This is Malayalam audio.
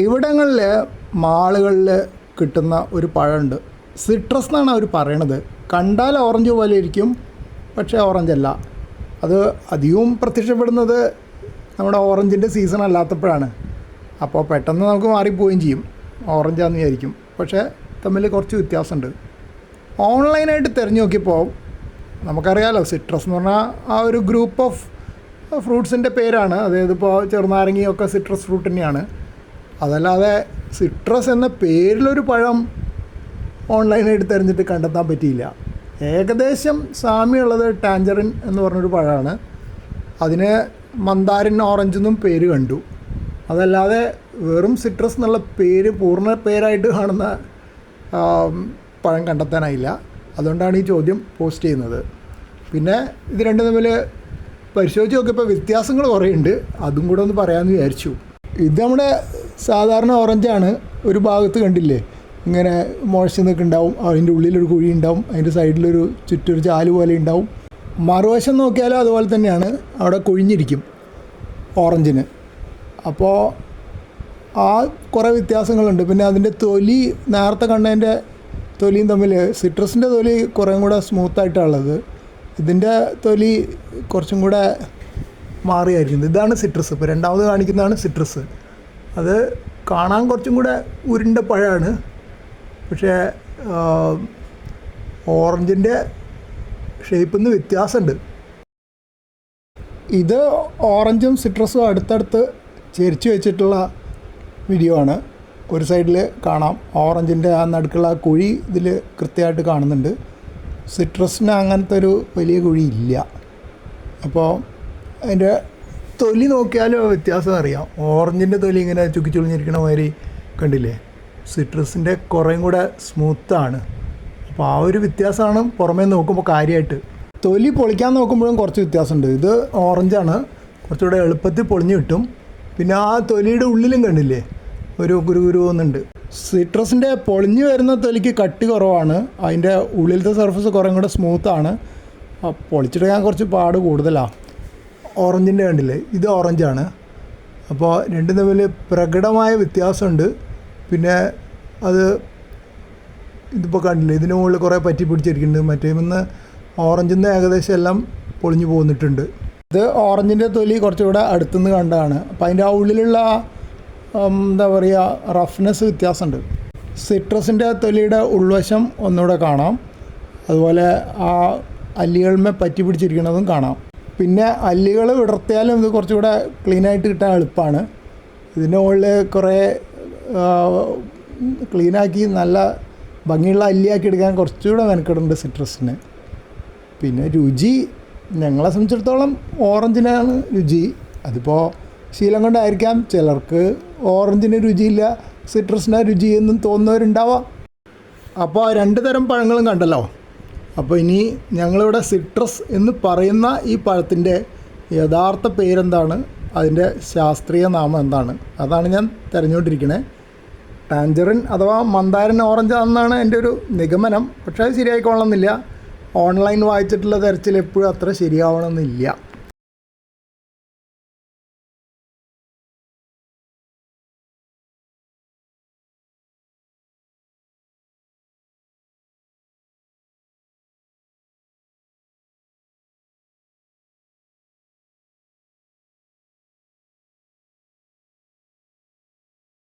ഇവിടങ്ങളിൽ മാളുകളിൽ കിട്ടുന്ന ഒരു പഴമുണ്ട്. സിട്രസ് എന്നാണ് അവർ പറയണത്. കണ്ടാൽ ഓറഞ്ച് പോലെ ഇരിക്കും പക്ഷേ ഓറഞ്ച് അല്ല. അത് അധികവും പ്രത്യക്ഷപ്പെടുന്നത് നമ്മുടെ ഓറഞ്ചിന്റെ സീസൺ അല്ലാത്തപ്പോഴാണ്. അപ്പോൾ പെട്ടെന്ന് നമുക്ക് മാറിപ്പോവുകയും ചെയ്യും. ഓറഞ്ചാന്ന് വിചാരിക്കും. പക്ഷേ തമ്മിൽ കുറച്ച് വ്യത്യാസമുണ്ട്. ഓൺലൈനായിട്ട് തിരഞ്ഞു നോക്കിയപ്പോൾ നമുക്കറിയാലോ സിട്രസ് എന്ന് പറഞ്ഞാൽ ആ ഒരു ഗ്രൂപ്പ് ഓഫ് ഫ്രൂട്ട്സിന്റെ പേരാണ്. അതായത് ഇപ്പോൾ ചെറുനാരങ്ങയൊക്കെ സിട്രസ് ഫ്രൂട്ട് തന്നെയാണ്. അതല്ലാതെ സിട്രസ് എന്ന പേരിലൊരു പഴം ഓൺലൈനായിട്ട് തിരഞ്ഞിട്ട് കണ്ടെത്താൻ പറ്റിയില്ല. ഏകദേശം സാമ്യമുള്ളത് ടാഞ്ചറിൻ എന്ന് പറഞ്ഞൊരു പഴമാണ്. അതിന് മന്ദാരിൻ ഓറഞ്ച് എന്നും പേര് കണ്ടു. അതല്ലാതെ വെറും സിട്രസ് എന്നുള്ള പേര് പൂർണ പേരായിട്ട് കാണുന്ന പഴം കണ്ടെത്താനായില്ല. അതുകൊണ്ടാണ് ഈ ചോദ്യം പോസ്റ്റ് ചെയ്യുന്നത്. പിന്നെ ഇത് രണ്ടും തമ്മിൽ പരിശോധിച്ച് നോക്കിയപ്പോൾ വ്യത്യാസങ്ങൾ കുറേ ഉണ്ട് അതും കൂടെ ഒന്ന് പറയാമെന്ന് വിചാരിച്ചു. ഇത് നമ്മുടെ സാധാരണ ഓറഞ്ചാണ് ഒരു ഭാഗത്ത് കണ്ടില്ലേ? ഇങ്ങനെ മുഴച്ച് നിൽക്കുന്നുണ്ടാവും. അതിന്റെ ഉള്ളിലൊരു കുഴി ഉണ്ടാവും അതിന്റെ സൈഡിലൊരു ചുറ്റൊരു ചാൽ പോലെ ഉണ്ടാവും. മറുവശം നോക്കിയാലും അതുപോലെ തന്നെയാണ്. അവിടെ കൊഴിഞ്ഞിരിക്കും ഓറഞ്ചിന്. അപ്പോൾ ആ കുറേ വ്യത്യാസങ്ങളുണ്ട്. പിന്നെ അതിന്റെ തൊലി നേരത്തെ കണ്ടതിന്റെ തൊലിയും തമ്മിൽ സിട്രസിന്റെ തൊലി കുറേം കൂടെ സ്മൂത്തായിട്ടുള്ളത് ഇതിന്റെ തൊലി കുറച്ചും കൂടെ മാറിയായിരിക്കുന്നത് ഇതാണ് സിട്രസ്. ഇപ്പോൾ രണ്ടാമത് കാണിക്കുന്നതാണ് സിട്രസ്. അത് കാണാൻ കുറച്ചും കൂടെ ഉരുണ്ട പഴമാണ് പക്ഷേ ഓറഞ്ചിന്റെ ഷേപ്പിൽ നിന്ന് വ്യത്യാസമുണ്ട്. ഇത് ഓറഞ്ചും സിട്രസും അടുത്തടുത്ത് ചെരിച്ച് വെച്ചിട്ടുള്ള വീഡിയോ ആണ്. ഒരു സൈഡിൽ കാണാം. ഓറഞ്ചിന്റെ ആ നടുക്കുള്ള കുഴി ഇതിൽ കൃത്യമായിട്ട് കാണുന്നുണ്ട്. സിട്രസിന് അങ്ങനത്തെ ഒരു വലിയ കുഴി ഇല്ല അപ്പോൾ അതിന്റെ തൊലി നോക്കിയാലോ വ്യത്യാസം അറിയാം. ഓറഞ്ചിന്റെ തൊലി ഇങ്ങനെ ചുക്കി ചുളിഞ്ഞിരിക്കണ മാതിരി കണ്ടില്ലേ? സിട്രസിന്റെ കുറേയും കൂടെ സ്മൂത്താണ് അപ്പോൾ ആ ഒരു വ്യത്യാസമാണ് പുറമേ നോക്കുമ്പോൾ കാര്യമായിട്ട് തൊലി പൊളിക്കാൻ നോക്കുമ്പോഴും കുറച്ച് വ്യത്യാസമുണ്ട്. ഇത് ഓറഞ്ചാണ്. കുറച്ചുകൂടെ എളുപ്പത്തിൽ പൊളിഞ്ഞ് കിട്ടും. പിന്നെ ആ തൊലിയുടെ ഉള്ളിലും കണ്ടില്ലേ? ഒരു ഗുരു ഗുരു എന്നുണ്ട് സിട്രസിന്റെ പൊളിഞ്ഞു വരുന്ന തൊലിക്ക് കട്ടി കുറവാണ്. അതിന്റെ ഉള്ളിലത്തെ സർഫസ് കുറേ കൂടെ സ്മൂത്താണ് പൊളിച്ചെടുക്കാൻ കുറച്ച് പാട് കൂടുതലാണ് ഓറഞ്ചിന്റെ കണ്ടില്ലേ? ഇത് ഓറഞ്ചാണ്. അപ്പോൾ രണ്ടും തമ്മിൽ പ്രകടമായ വ്യത്യാസമുണ്ട്. പിന്നെ അത് ഇതിപ്പോൾ കണ്ടില്ലേ? ഇതിന് മുകളിൽ കുറേ പറ്റി പിടിച്ചിരിക്കുന്നുണ്ട്. മറ്റേ നിന്ന് ഓറഞ്ചിൽ നിന്ന് ഏകദേശം എല്ലാം പൊളിഞ്ഞു പോന്നിട്ടുണ്ട്. ഇത് ഓറഞ്ചിന്റെ തൊലി കുറച്ചുകൂടെ അടുത്തുനിന്ന് കണ്ടതാണ്. അപ്പം അതിന്റെ ഉള്ളിലുള്ള എന്താ പറയുക റഫ്നെസ് വ്യത്യാസമുണ്ട്. സിട്രസിന്റെ തൊലിയുടെ ഉൾവശം ഒന്നുകൂടെ കാണാം. അതുപോലെ ആ അല്ലികളിന്മേൽ പറ്റി പിടിച്ചിരിക്കുന്നതും കാണാം. പിന്നെ അല്ലികൾ വിടർത്തിയാലും ഇത് കുറച്ചുകൂടെ ക്ലീനായിട്ട് കിട്ടാൻ എളുപ്പമാണ് ഇതിന്റെ മുകളിൽ കുറേ ക്ലീനാക്കി നല്ല ഭംഗിയുള്ള അല്ലിയാക്കി എടുക്കാൻ കുറച്ചുകൂടെ മെനക്കെടുണ്ട് സിട്രസിന്. പിന്നെ രുചി ഞങ്ങളെ സംബന്ധിച്ചിടത്തോളം ഓറഞ്ചിനാണ് രുചി. അതിപ്പോൾ ശീലം കൊണ്ടായിരിക്കാം. ചിലർക്ക് ഓറഞ്ചിന് രുചിയില്ല സിട്രസിന് രുചി എന്നും തോന്നുന്നവരുണ്ടാവാം. അപ്പോൾ രണ്ട് തരം പഴങ്ങളും കണ്ടല്ലോ? അപ്പോൾ ഇനി ഞങ്ങളിവിടെ സിട്രസ് എന്ന് പറയുന്ന ഈ പഴത്തിന്റെ യഥാർത്ഥ പേരെന്താണ്? അതിന്റെ ശാസ്ത്രീയ നാമം എന്താണ്? അതാണ് ഞാൻ തിരഞ്ഞുകൊണ്ടിരിക്കുന്നത് ടാഞ്ചറിൻ അഥവാ മന്ദാരൻ ഓറഞ്ച് എന്നാണ് എന്റെ ഒരു നിഗമനം. പക്ഷേ അത് ശരിയായിക്കൊള്ളണമെന്നില്ല. ഓൺലൈൻ വായിച്ചിട്ടുള്ള തരത്തിൽ എപ്പോഴും അത്ര ശരിയാവണമെന്നില്ല.